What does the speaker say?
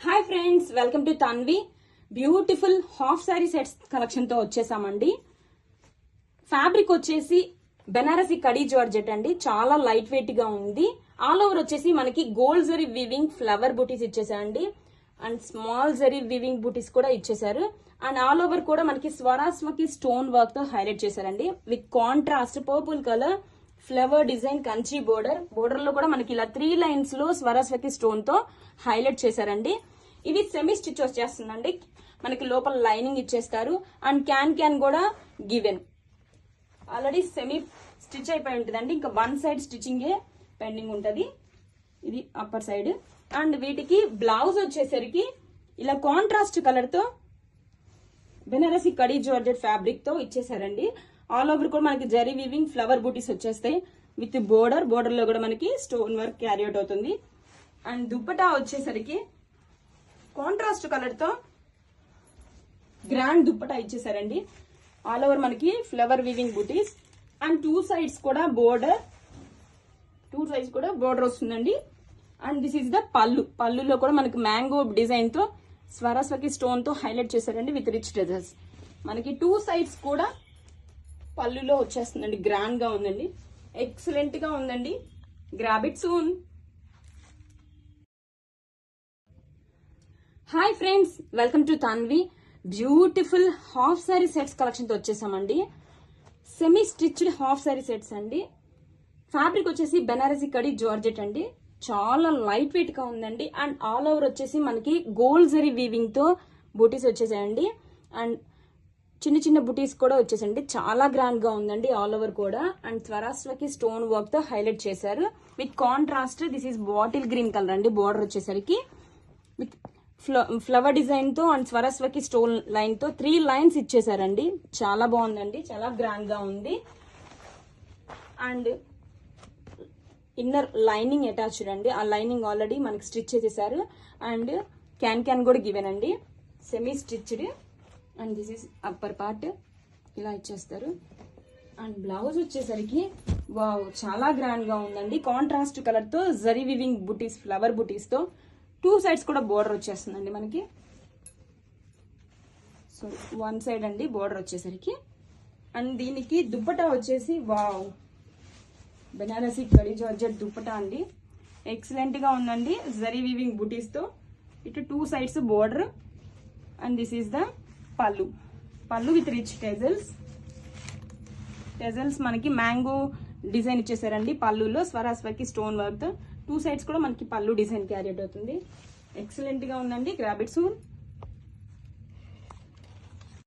Hi friends welcome to Tanvi beautiful half sari sets కలెక్షన్తో వచ్చేసామండి. Fabric వచ్చేసి బెనారసి కడీ georgette అండి. చాలా లైట్ వెయిట్గా ఉంది. ఆల్ ఓవర్ వచ్చేసి మనకి gold zari weaving flower butis ఇచ్చేసారండి. And small zari weaving butis కూడా ఇచ్చేసారు. అండ్ ఆల్ ఓవర్ కూడా మనకి స్వరాస్మకి స్టోన్ వర్క్తో హైలైట్ చేశారండి. With contrast purple colour flower design Kanchi border. బోర్డర్లో కూడా మనకి ఇలా త్రీ లైన్స్లో స్వరస్వతి స్టోన్తో హైలైట్ చేశారండి. ఇది సెమీ స్టిచ్ వచ్చేస్తుందండి మనకి లోపల లైనింగ్ ఇచ్చేస్తారు. అండ్ క్యాన్ క్యాన్ కూడా గివెన్. ఆల్రెడీ సెమీ స్టిచ్ అయిపోయి ఉంటుందండి. ఇంకా వన్ సైడ్ స్టిచ్చింగే పెండింగ్ ఉంటుంది. ఇది అప్పర్ సైడ్ అండ్ వీటికి బ్లౌజ్ వచ్చేసరికి ఇలా కాంట్రాస్ట్ కలర్తో బెనారసి కడీ జార్జెట్ ఫ్యాబ్రిక్తో ఇచ్చేసారండి. ఆల్ ఓవర్ కూడా మనకి జరీ వీవింగ్ ఫ్లవర్ బూటీస్ వచ్చేస్తాయి. విత్ బోర్డర్ బోర్డర్లో కూడా మనకి స్టోన్ వర్క్ క్యారీ అవుట్ అవుతుంది. అండ్ దుప్పటా వచ్చేసరికి కాంట్రాస్ట్ కలర్తో గ్రాండ్ దుప్పటా ఇచ్చేసారండి. ఆల్ ఓవర్ మనకి flower weaving booties and two sides కూడా బోర్డర్ టూ సైడ్స్ కూడా బోర్డర్ వస్తుందండి. And this is the pallu. పళ్ళులో కూడా మనకి మ్యాంగో డిజైన్తో స్వరస్వకి స్టోన్తో హైలైట్ చేశారండి విత్ రిచ్ డెజర్స్ మనకి టూ సైడ్స్ కూడా పళ్ళులో వచ్చేస్తుందండి. గ్రాండ్గా ఉందండి. ఎక్సలెంట్గా ఉందండి. Grab it soon hi friends welcome to Tanvi beautiful half sari sets కలెక్షన్తో వచ్చేసామండి. Semi stitched half sari sets అండి. ఫ్యాబ్రిక్ వచ్చేసి బెనారసీ కడి జార్జెట్ అండి. చాలా లైట్ వెయిట్గా ఉందండి. అండ్ ఆల్ ఓవర్ వచ్చేసి మనకి గోల్డ్ జరీ వీవింగ్తో బూటీస్ వచ్చేసాయండి. అండ్ చిన్న చిన్న బుటీస్ కూడా వచ్చేసండి. చాలా గ్రాండ్గా ఉందండి ఆల్ ఓవర్ కూడా. అండ్ స్వరాస్ట్రకి స్టోన్ వర్క్తో హైలైట్ చేశారు. With contrast this is bottle green colour అండి బార్డర్ వచ్చేసరికి. విత్ ఫ్లవర్ డిజైన్తో అండ్ స్వరస్వకి స్టోన్ లైన్తో త్రీ లైన్స్ ఇచ్చేసారండి చాలా బాగుందండి చాలా గ్రాండ్గా ఉంది. అండ్ ఇన్నర్ లైనింగ్ అటాచ్డ్ అండి. ఆ లైనింగ్ ఆల్రెడీ మనకి స్టిచ్ చేసేసారు. అండ్ క్యాన్ క్యాన్ కూడా గివెన్ అండి. Semi stitched and this is upper part ఇలా ఇచ్చేస్తారు. అండ్ బ్లౌజ్ వచ్చేసరికి వావ్ చాలా గ్రాండ్గా ఉందండి. కాంట్రాస్ట్ కలర్తో జరీ వివింగ్ బుటీస్ ఫ్లవర్ బుటీస్తో టూ సైడ్స్ కూడా బోర్డర్ వచ్చేస్తుందండి మనకి. సో వన్ సైడ్ అండి బోర్డర్ వచ్చేసరికి. అండ్ దీనికి దుప్పటా వచ్చేసి వావ్ బెనారసి కడి జార్జెట్ దుప్పటా అండి. ఎక్సలెంట్గా ఉందండి జరీ వివింగ్ బుటీస్తో. ఇటు two sides border and this is the pallu. Pallu with rich టెజల్స్ టెజల్స్ మనకి మ్యాంగో డిజైన్ ఇచ్చేసారండి పళ్ళులో స్వరాస్వరికి స్టోన్ వర్క్ టూ సైడ్స్ కూడా మనకి పళ్ళు డిజైన్ క్యారీ అవుతుంది. ఎక్సలెంట్గా ఉందండి. Grab it soon